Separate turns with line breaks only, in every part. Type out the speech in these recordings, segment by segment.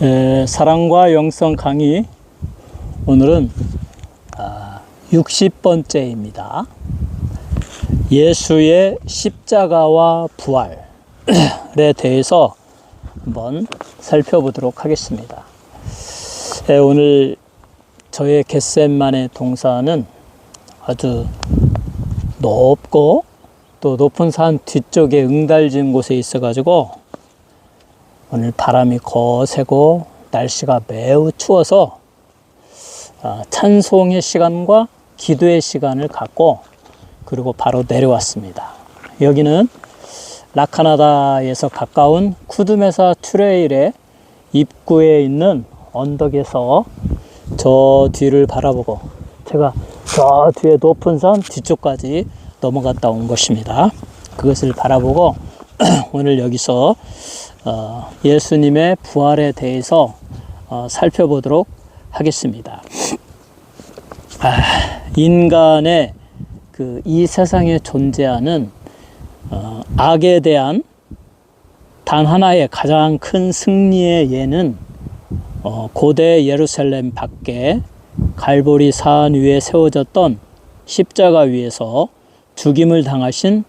에, 사랑과 영성 강의 오늘은 아, 60번째입니다. 예수의 십자가와 부활에 대해서 한번 살펴보도록 하겠습니다. 에, 오늘 저의 겟셋만의 동사는 아주 높고 또 높은 산 뒤쪽에 응달진 곳에 있어가지고 오늘 바람이 거세고 날씨가 매우 추워서 아, 찬송의 시간과 기도의 시간을 갖고 그리고 바로 내려왔습니다. 여기는 라카나다에서 가까운 쿠드메사 트레일의 입구에 있는 언덕에서 저 뒤를 바라보고 제가 저 뒤에 높은 산 뒤쪽까지 넘어갔다 온 것입니다. 그것을 바라보고 오늘 여기서 어, 예수님의 부활에 대해서 어, 살펴보도록 하겠습니다. 아, 인간의 그 이 세상에 존재하는 어, 악에 대한 단 하나의 가장 큰 승리의 예는 어, 고대 예루살렘 밖에 갈보리 산 위에 세워졌던 십자가 위에서 죽임을 당하신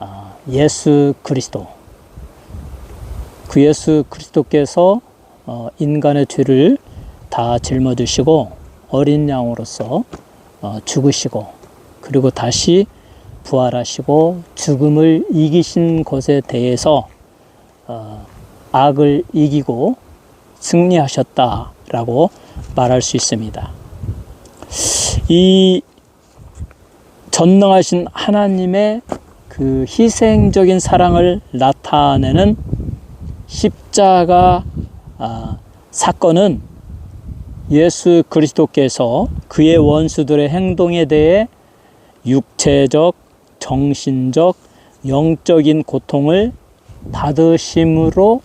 아, 예수 그리스도 그 예수 그리스도께서 어, 인간의 죄를 다 짊어지시고 어린 양으로서 어, 죽으시고 그리고 다시 부활하시고 죽음을 이기신 것에 대해서 어, 악을 이기고 승리하셨다라고 말할 수 있습니다. 이 전능하신 하나님의 그 희생적인 사랑을 나타내는 십자가 아, 사건은 예수 그리스도께서 그의 원수들의 행동에 대해 육체적, 정신적, 영적인 고통을 받으심으로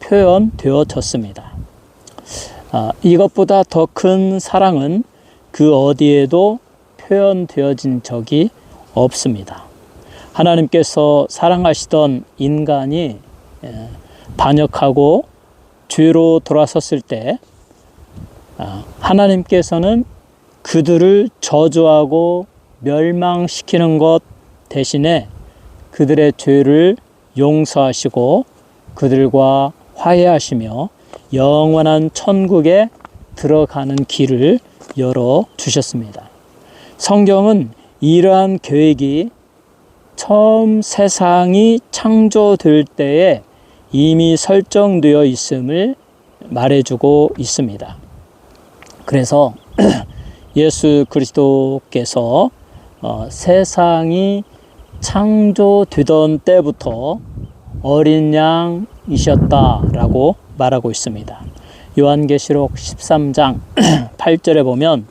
표현되어졌습니다. 아, 이것보다 더 큰 사랑은 그 어디에도 표현되어진 적이 없습니다. 하나님께서 사랑하시던 인간이 예, 반역하고 죄로 돌아섰을 때 아, 하나님께서는 그들을 저주하고 멸망시키는 것 대신에 그들의 죄를 용서하시고 그들과 화해하시며 영원한 천국에 들어가는 길을 열어 주셨습니다. 성경은 이러한 계획이 처음 세상이 창조될 때에 이미 설정되어 있음을 말해주고 있습니다. 그래서 예수 그리스도께서 어, 세상이 창조되던 때부터 어린 양이셨다라고 말하고 있습니다. 요한계시록 13장 8절에 보면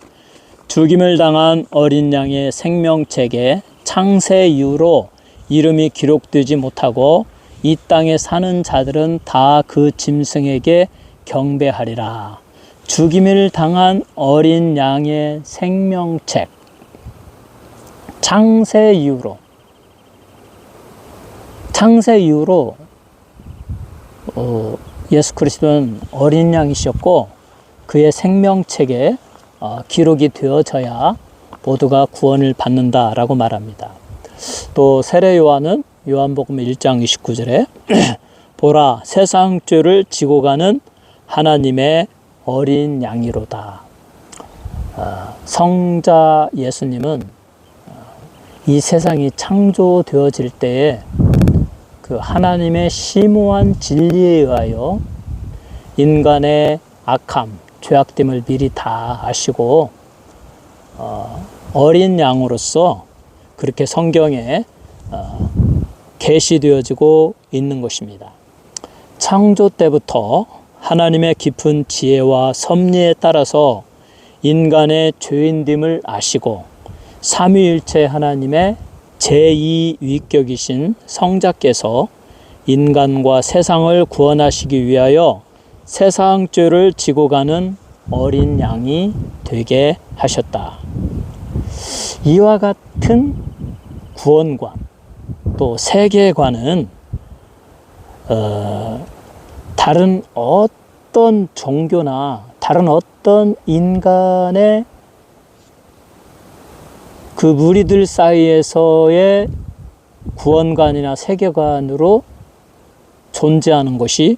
죽임을 당한 어린 양의 생명책에 창세 이후로 이름이 기록되지 못하고 이 땅에 사는 자들은 다 그 짐승에게 경배하리라. 죽임을 당한 어린 양의 생명책. 창세 이후로. 창세 이후로 어, 예수 그리스도는 어린 양이셨고 그의 생명책에 어, 기록이 되어져야 모두가 구원을 받는다라고 말합니다. 또 세례 요한은 요한복음 1장 29절에 보라 세상 죄를 지고 가는 하나님의 어린 양이로다. 어, 성자 예수님은 어, 이 세상이 창조되어질 때에 그 하나님의 심오한 진리에 의하여 인간의 악함, 죄악됨을 미리 다 아시고 어, 어린 양으로서 그렇게 성경에 어, 계시되어지고 있는 것입니다. 창조 때부터 하나님의 깊은 지혜와 섭리에 따라서 인간의 죄인됨을 아시고 삼위일체 하나님의 제2위격이신 성자께서 인간과 세상을 구원하시기 위하여 세상 죄를 지고 가는 어린 양이 되게 하셨다. 이와 같은 구원관 또 세계관은 어, 다른 어떤 종교나 다른 어떤 인간의 그 무리들 사이에서의 구원관이나 세계관으로 존재하는 것이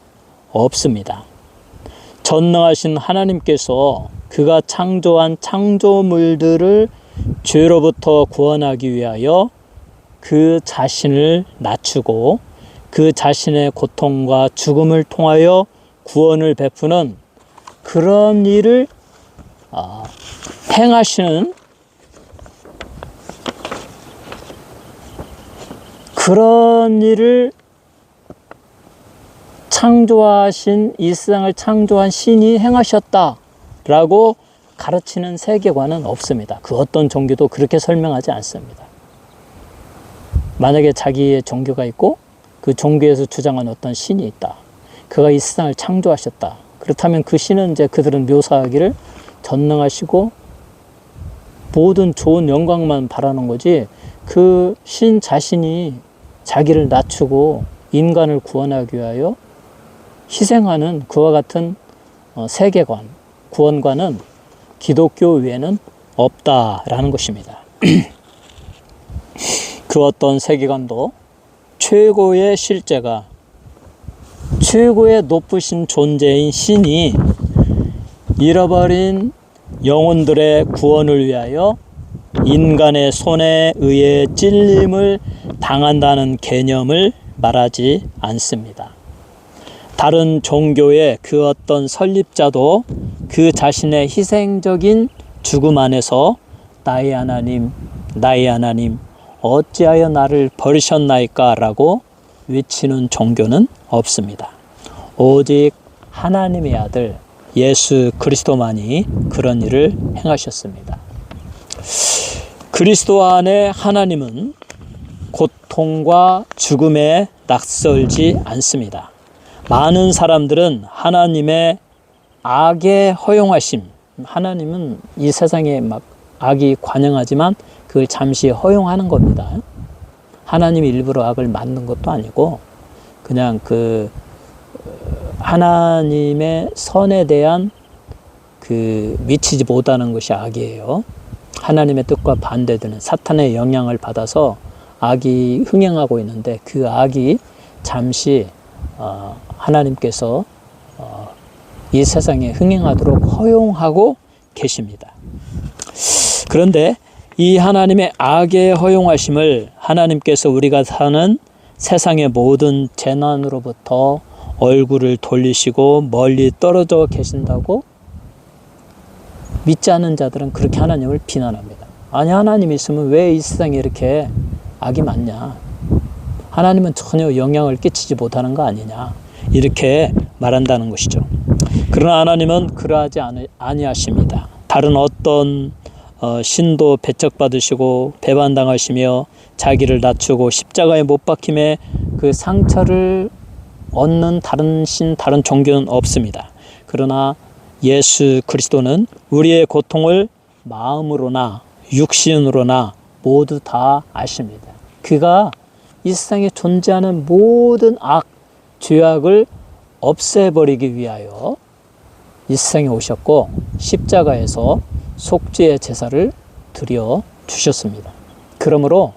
없습니다. 전능하신 하나님께서 그가 창조한 창조물들을 죄로부터 구원하기 위하여 그 자신을 낮추고 그 자신의 고통과 죽음을 통하여 구원을 베푸는 그런 일을 아, 행하시는 그런 일을 창조하신 이 세상을 창조한 신이 행하셨다라고 가르치는 세계관은 없습니다. 그 어떤 종교도 그렇게 설명하지 않습니다. 만약에 자기의 종교가 있고 그 종교에서 주장한 어떤 신이 있다. 그가 이 세상을 창조하셨다. 그렇다면 그 신은 이제 그들은 묘사하기를 전능하시고 모든 좋은 영광만 바라는 거지 그 신 자신이 자기를 낮추고 인간을 구원하기 위하여 희생하는 그와 같은 어, 세계관, 구원관은 기독교 외에는 없다라는 것입니다. 그 어떤 세계관도 최고의 실제가 최고의 높으신 존재인 신이 잃어버린 영혼들의 구원을 위하여 인간의 손에 의해 찔림을 당한다는 개념을 말하지 않습니다. 다른 종교의 그 어떤 설립자도 그 자신의 희생적인 죽음 안에서 나의 하나님, 나의 하나님, 어찌하여 나를 버리셨나이까? 라고 외치는 종교는 없습니다. 오직 하나님의 아들 예수 그리스도만이 그런 일을 행하셨습니다. 그리스도 안에 하나님은 고통과 죽음에 낯설지 않습니다. 많은 사람들은 하나님의 악의 허용하심, 하나님은 이 세상에 막 악이 관영하지만 그걸 잠시 허용하는 겁니다. 하나님이 일부러 악을 만든 것도 아니고 그냥 그 하나님의 선에 대한 그 미치지 못하는 것이 악이에요. 하나님의 뜻과 반대되는 사탄의 영향을 받아서 악이 흥행하고 있는데 그 악이 잠시 어, 하나님께서 어, 이 세상에 흥행하도록 허용하고 계십니다. 그런데 이 하나님의 악의 허용하심을 하나님께서 우리가 사는 세상의 모든 재난으로부터 얼굴을 돌리시고 멀리 떨어져 계신다고 믿지 않는 자들은 그렇게 하나님을 비난합니다. 아니 하나님 있으면 왜 이 세상에 이렇게 악이 많냐? 하나님은 전혀 영향을 끼치지 못하는 거 아니냐? 이렇게 말한다는 것이죠. 그러나 하나님은 그러하지 아니하십니다. 다른 어떤 어, 신도 배척받으시고 배반당하시며 자기를 낮추고 십자가에 못 박힘에 그 상처를 얻는 다른 신, 다른 종교는 없습니다. 그러나 예수 그리스도는 우리의 고통을 마음으로나 육신으로나 모두 다 아십니다. 그가 이 세상에 존재하는 모든 악, 죄악을 없애버리기 위하여 이 세상에 오셨고 십자가에서 속죄의 제사를 드려 주셨습니다. 그러므로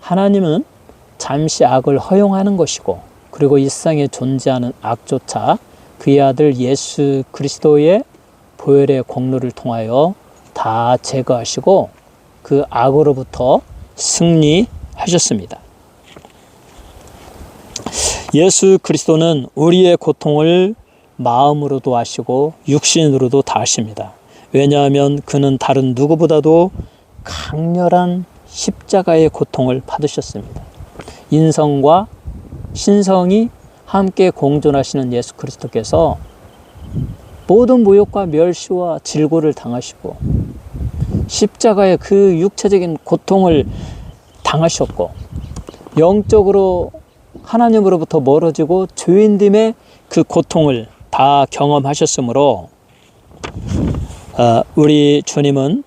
하나님은 잠시 악을 허용하는 것이고 그리고 이 세상에 존재하는 악조차 그의 아들 예수 그리스도의 보혈의 공로를 통하여 다 제거하시고 그 악으로부터 승리하셨습니다. 예수 그리스도는 우리의 고통을 마음으로도 하시고 육신으로도 다 하십니다. 왜냐하면 그는 다른 누구보다도 강렬한 십자가의 고통을 받으셨습니다. 인성과 신성이 함께 공존하시는 예수 그리스도께서 모든 모욕과 멸시와 질고를 당하시고 십자가의 그 육체적인 고통을 당하셨고 영적으로 하나님으로부터 멀어지고 죄인됨의 그 고통을 다 경험하셨으므로 어, 우리 주님은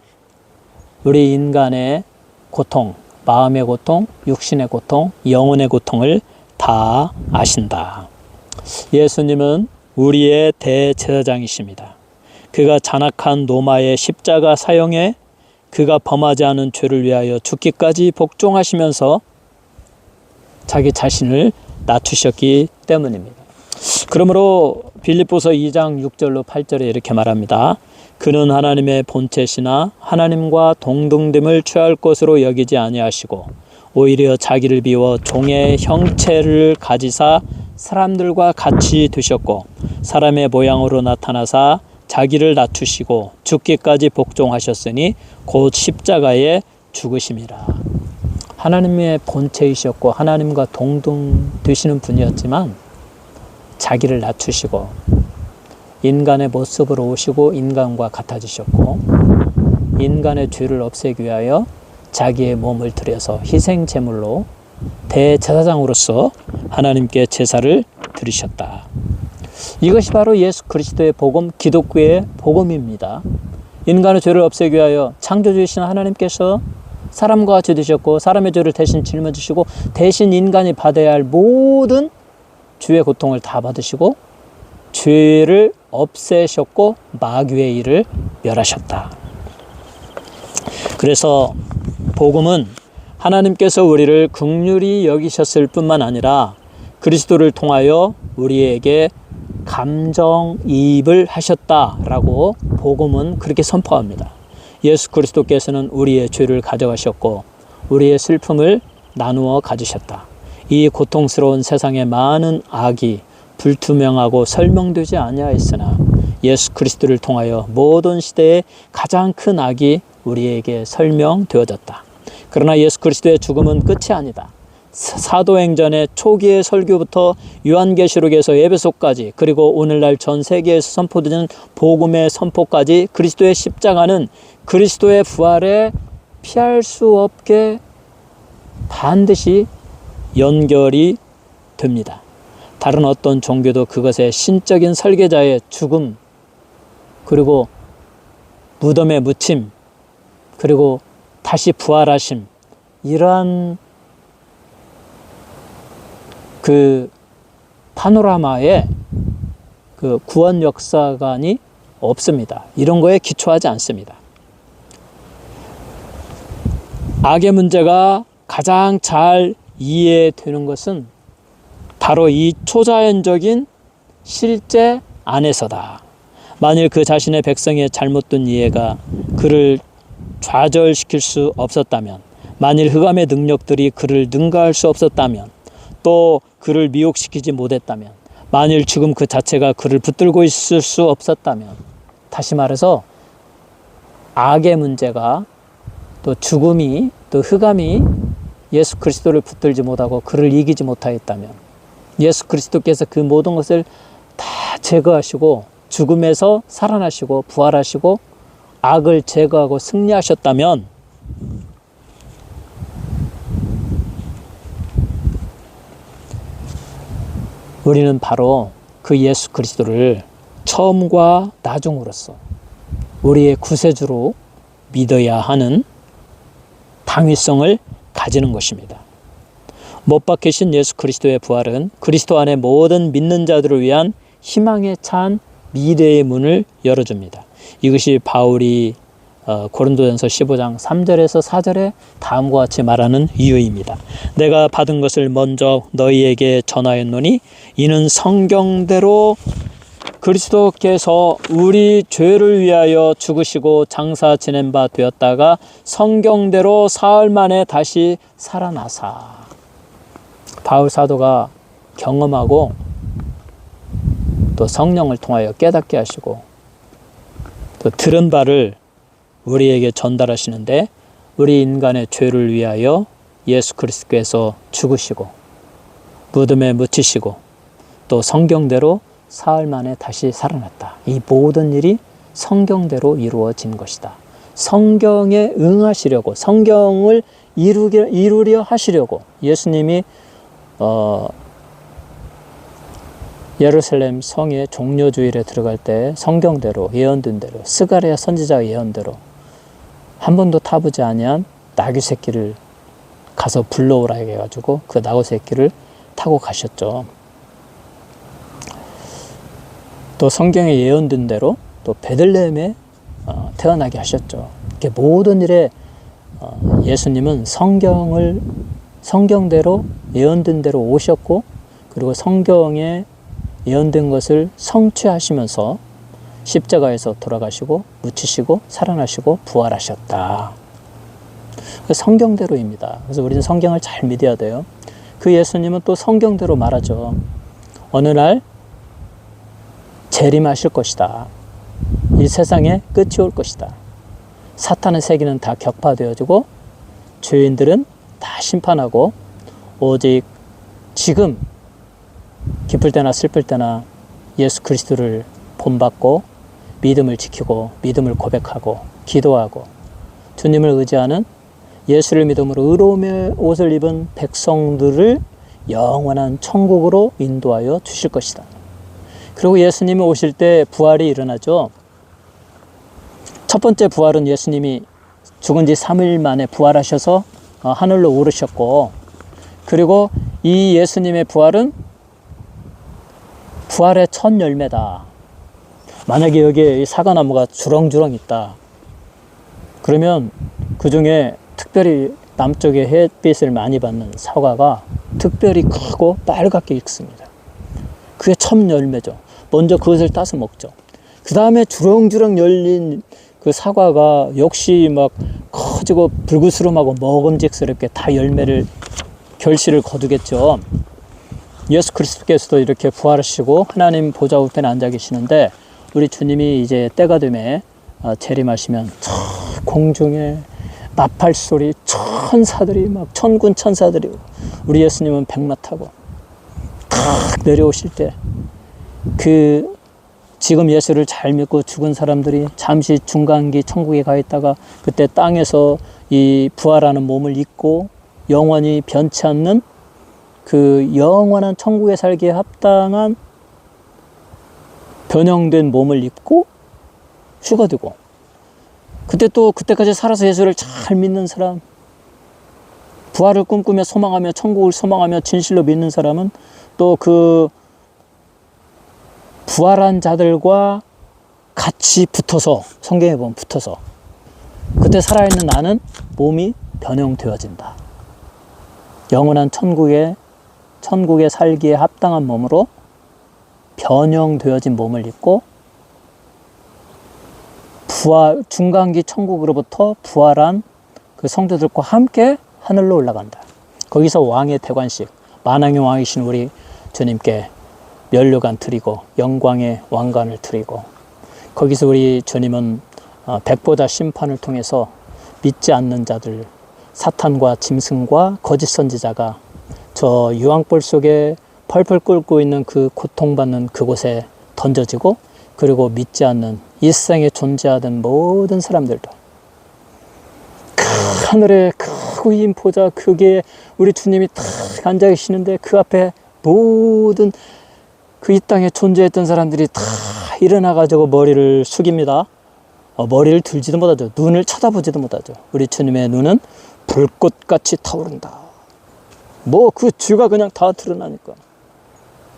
우리 인간의 고통, 마음의 고통, 육신의 고통, 영혼의 고통을 다 아신다. 예수님은 우리의 대제사장이십니다. 그가 잔악한 노마의 십자가 사형에 그가 범하지 않은 죄를 위하여 죽기까지 복종하시면서 자기 자신을 낮추셨기 때문입니다. 그러므로 빌립보서 2장 6절로 8절에 이렇게 말합니다. 그는 하나님의 본체시나 하나님과 동등됨을 취할 것으로 여기지 아니하시고 오히려 자기를 비워 종의 형체를 가지사 사람들과 같이 두셨고 사람의 모양으로 나타나사 자기를 낮추시고 죽기까지 복종하셨으니 곧 십자가에 죽으심이라. 하나님의 본체이셨고 하나님과 동등 되시는 분이었지만 자기를 낮추시고 인간의 모습으로 오시고 인간과 같아지셨고 인간의 죄를 없애기 위하여 자기의 몸을 들여서 희생 제물로 대제사장으로서 하나님께 제사를 드리셨다. 이것이 바로 예수 그리스도의 복음, 기독교의 복음입니다. 인간의 죄를 없애기 위하여 창조주이신 하나님께서 사람과 같이 되셨고 사람의 죄를 대신 짊어지시고 대신 인간이 받아야 할 모든 주의 고통을 다 받으시고 죄를 없애셨고 마귀의 일을 멸하셨다. 그래서 복음은 하나님께서 우리를 극률이 여기셨을 뿐만 아니라 그리스도를 통하여 우리에게 감정이입을 하셨다라고 복음은 그렇게 선포합니다. 예수 그리스도께서는 우리의 죄를 가져가셨고 우리의 슬픔을 나누어 가지셨다. 이 고통스러운 세상의 많은 악이 불투명하고 설명되지 아니하였으나 예수 그리스도를 통하여 모든 시대의 가장 큰 악이 우리에게 설명되어졌다. 그러나 예수 그리스도의 죽음은 끝이 아니다. 사도행전의 초기의 설교부터 요한계시록에서 에베소까지 그리고 오늘날 전 세계에서 선포되는 복음의 선포까지 그리스도의 십자가는 그리스도의 부활에 피할 수 없게 반드시 연결이 됩니다. 다른 어떤 종교도 그것의 신적인 설계자의 죽음 그리고 무덤의 묻힘 그리고 다시 부활하심 이러한 그 파노라마에 그 구원 역사관이 없습니다. 이런 거에 기초하지 않습니다. 악의 문제가 가장 잘 이해되는 것은 바로 이 초자연적인 실제 안에서다. 만일 그 자신의 백성의 잘못된 이해가 그를 좌절시킬 수 없었다면, 만일 흑암의 능력들이 그를 능가할 수 없었다면, 또 그를 미혹시키지 못했다면, 만일 지금 그 자체가 그를 붙들고 있을 수 없었다면, 다시 말해서 악의 문제가 또 죽음이 또 흑암이 예수 그리스도를 붙들지 못하고 그를 이기지 못하였다면 예수 그리스도께서 그 모든 것을 다 제거하시고 죽음에서 살아나시고 부활하시고 악을 제거하고 승리하셨다면 우리는 바로 그 예수 그리스도를 처음과 나중으로서 우리의 구세주로 믿어야 하는 당위성을 가지는 것입니다. 못 박히신 예수 그리스도의 부활은 그리스도 안에 모든 믿는 자들을 위한 희망에 찬 미래의 문을 열어줍니다. 이것이 바울이 어, 고린도전서 15장 3절에서 4절에 다음과 같이 말하는 이유입니다. 내가 받은 것을 먼저 너희에게 전하였노니 이는 성경대로 그리스도께서 우리 죄를 위하여 죽으시고 장사 지낸 바 되었다가 성경대로 사흘 만에 다시 살아나사 바울 사도가 경험하고 또 성령을 통하여 깨닫게 하시고 또 들은 바를 우리에게 전달하시는데 우리 인간의 죄를 위하여 예수 그리스도께서 죽으시고 무덤에 묻히시고 또 성경대로 사흘 만에 다시 살아났다. 이 모든 일이 성경대로 이루어진 것이다. 성경에 응하시려고 성경을 이루려, 하시려고 예수님이 어, 예루살렘 성의 종료 주일에 들어갈 때 성경대로 예언된 대로 스가랴 선지자 예언대로 한 번도 타보지 아니한 나귀 새끼를 가서 불러오라 해가지고 그 나귀 새끼를 타고 가셨죠. 또 성경에 예언된 대로 또 베들레헴에 어, 태어나게 하셨죠. 이렇게 모든 일에 어, 예수님은 성경을 성경대로 예언된 대로 오셨고 그리고 성경에 예언된 것을 성취하시면서 십자가에서 돌아가시고 묻히시고 살아나시고 부활하셨다. 그 성경대로입니다. 그래서 우리는 성경을 잘 믿어야 돼요. 그 예수님은 또 성경대로 말하죠. 어느 날 재림하실 것이다. 이 세상에 끝이 올 것이다. 사탄의 세계는 다 격파되어지고 죄인들은 다 심판하고 오직 지금 기쁠 때나 슬플 때나 예수 그리스도를 본받고 믿음을 지키고 믿음을 고백하고 기도하고 주님을 의지하는 예수를 믿음으로 의로움의 옷을 입은 백성들을 영원한 천국으로 인도하여 주실 것이다. 그리고 예수님이 오실 때 부활이 일어나죠. 첫 번째 부활은 예수님이 죽은 지 3일 만에 부활하셔서 어, 하늘로 오르셨고, 그리고 이 예수님의 부활은 부활의 첫 열매다. 만약에 여기에 이 사과나무가 주렁주렁 있다. 그러면 그 중에 특별히 남쪽에 햇빛을 많이 받는 사과가 특별히 크고 빨갛게 익습니다. 그게 첫 열매죠. 먼저 그것을 따서 먹죠. 그 다음에 주렁주렁 열린 그 사과가 역시 막 커지고 불구스름하고 먹음직스럽게 다 열매를 결실을 거두겠죠. 예수 그리스도께서도 이렇게 부활하시고 하나님 보좌 우편에 앉아 계시는데 우리 주님이 이제 때가 되매 어, 재림하시면 저 공중에 나팔 소리 천사들이 막 천군 천사들이 우리 예수님은 백마 타고 탁 내려오실 때 그 지금 예수를 잘 믿고 죽은 사람들이 잠시 중간기 천국에 가 있다가 그때 땅에서 이 부활하는 몸을 입고 영원히 변치 않는 그 영원한 천국에 살기에 합당한 변형된 몸을 입고 휴가되고 그때 또 그때까지 살아서 예수를 잘 믿는 사람 부활을 꿈꾸며 소망하며 천국을 소망하며 진실로 믿는 사람은 또그 부활한 자들과 같이 붙어서 성경에 보면 붙어서 그때 살아있는 나는 몸이 변형되어진다. 영원한 천국에 천국에 살기에 합당한 몸으로 변형되어진 몸을 입고 부활 중간기 천국으로부터 부활한 그 성도들과 함께 하늘로 올라간다. 거기서 왕의 대관식 만왕의 왕이신 우리 주님께 면류관 드리고 영광의 왕관을 드리고 거기서 우리 주님은 어, 백보다 심판을 통해서 믿지 않는 자들 사탄과 짐승과 거짓 선지자가 저 유황불 속에 펄펄 끓고 있는 그 고통받는 그곳에 던져지고 그리고 믿지 않는 이 세상에 존재하던 모든 사람들도 그 하늘의 크고 긴 보좌 그게 우리 주님이 딱 앉아 계시는데 그 앞에 모든 그 이 땅에 존재했던 사람들이 다 일어나 가지고 머리를 숙입니다. 어, 머리를 들지도 못하죠. 눈을 쳐다보지도 못하죠. 우리 주님의 눈은 불꽃같이 타오른다. 뭐그 쥐가 그냥 다 드러나니까.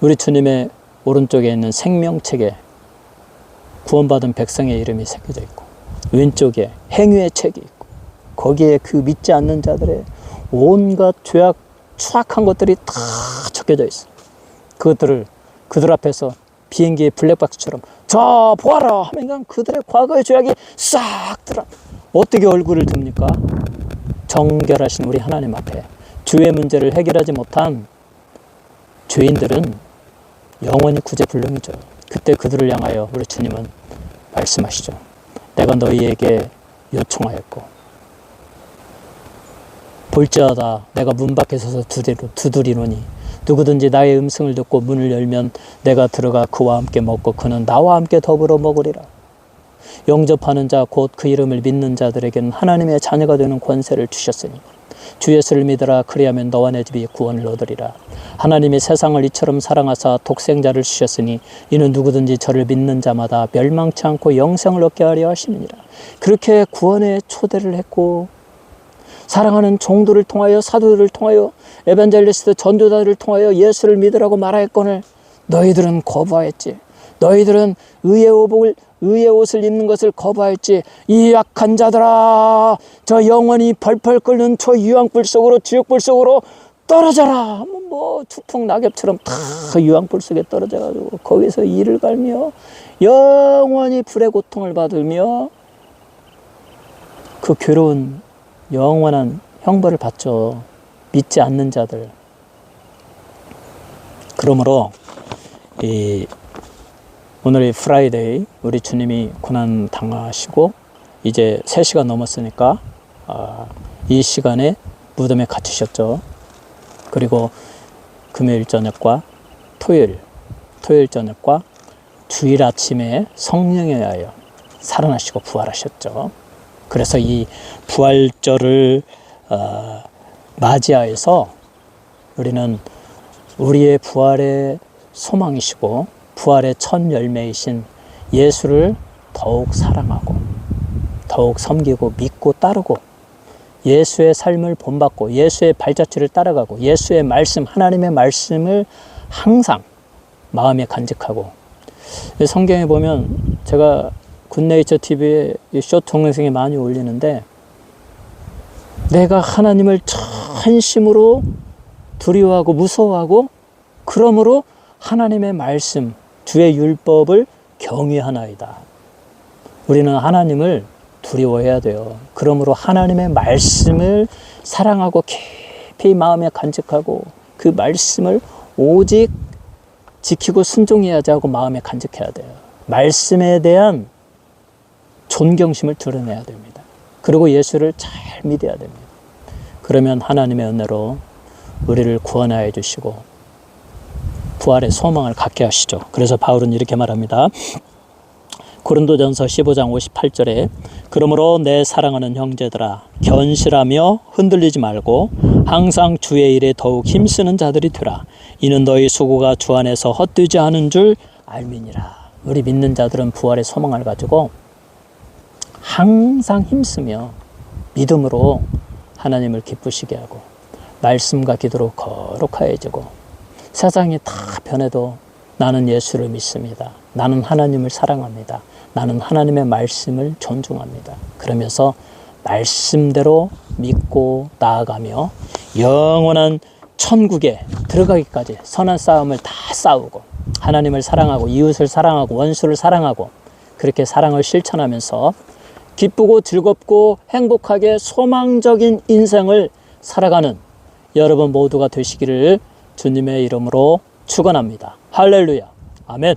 우리 주님의 오른쪽에 있는 생명책에 구원받은 백성의 이름이 새겨져 있고 왼쪽에 행위의 책이 있고 거기에 그 믿지 않는 자들의 온갖 죄악 추악한 것들이 다 적혀져 있어. 그것들을 그들 앞에서 비행기의 블랙박스처럼 자 보아라 하면 그들의 과거의 죄악이 싹 들어. 어떻게 얼굴을 듭니까? 정결하신 우리 하나님 앞에 죄의 문제를 해결하지 못한 죄인들은 영원히 구제불능이죠. 그때 그들을 향하여 우리 주님은 말씀하시죠. 내가 너희에게 요청하였고 볼지어다 내가 문 밖에 서서 두드리노니 누구든지 나의 음성을 듣고 문을 열면 내가 들어가 그와 함께 먹고 그는 나와 함께 더불어 먹으리라. 영접하는 자 곧 그 이름을 믿는 자들에게는 하나님의 자녀가 되는 권세를 주셨으니 주 예수를 믿으라 그리하면 너와 내 집이 구원을 얻으리라. 하나님이 세상을 이처럼 사랑하사 독생자를 주셨으니 이는 누구든지 저를 믿는 자마다 멸망치 않고 영생을 얻게 하려 하시느니라. 그렇게 구원의 초대를 했고 사랑하는 종들을 통하여 사도들을 통하여 에반젤리스트 전도자들을 통하여 예수를 믿으라고 말하였거늘 너희들은 거부하였지. 너희들은 의의 오복을 의의 옷을 입는 것을 거부할지 이 약한 자들아 저 영원히 펄펄 끓는 저 유황불 속으로 지옥불 속으로 떨어져라 뭐 추풍 낙엽처럼 다 유황불 속에 떨어져 가지고 거기서 이를 갈며 영원히 불의 고통을 받으며 그 괴로운 영원한 형벌을 받죠. 믿지 않는 자들. 그러므로 이 오늘이 프라이데이 우리 주님이 고난 당하시고 이제 3시간 넘었으니까 아, 이 시간에 무덤에 갇히셨죠. 그리고 금요일 저녁과 토요일, 토요일 저녁과 주일 아침에 성령에 의하여 살아나시고 부활하셨죠. 그래서 이 부활절을 어, 맞이하여서 우리는 우리의 부활의 소망이시고 부활의 첫 열매이신 예수를 더욱 사랑하고 더욱 섬기고 믿고 따르고 예수의 삶을 본받고 예수의 발자취를 따라가고 예수의 말씀 하나님의 말씀을 항상 마음에 간직하고. 성경에 보면 제가 굿네이처 TV에 쇼 동영상에 많이 올리는데 내가 하나님을 전심으로 두려워하고 무서워하고 그러므로 하나님의 말씀 주의 율법을 경외하나이다. 우리는 하나님을 두려워해야 돼요. 그러므로 하나님의 말씀을 사랑하고 깊이 마음에 간직하고 그 말씀을 오직 지키고 순종해야지 하고 마음에 간직해야 돼요. 말씀에 대한 존경심을 드러내야 됩니다. 그리고 예수를 잘 믿어야 됩니다. 그러면 하나님의 은혜로 우리를 구원하여 주시고 부활의 소망을 갖게 하시죠. 그래서 바울은 이렇게 말합니다. 고린도전서 15장 58절에 그러므로 내 사랑하는 형제들아 견실하며 흔들리지 말고 항상 주의 일에 더욱 힘쓰는 자들이 되라 이는 너희 수고가 주 안에서 헛되지 않은 줄 알미니라 우리 믿는 자들은 부활의 소망을 가지고 항상 힘쓰며 믿음으로 하나님을 기쁘시게 하고 말씀과 기도로 거룩하여지고 세상이 다 변해도 나는 예수를 믿습니다. 나는 하나님을 사랑합니다. 나는 하나님의 말씀을 존중합니다. 그러면서 말씀대로 믿고 나아가며 영원한 천국에 들어가기까지 선한 싸움을 다 싸우고 하나님을 사랑하고 이웃을 사랑하고 원수를 사랑하고 그렇게 사랑을 실천하면서 기쁘고 즐겁고 행복하게 소망적인 인생을 살아가는 여러분 모두가 되시기를 주님의 이름으로 축원합니다. 할렐루야. 아멘.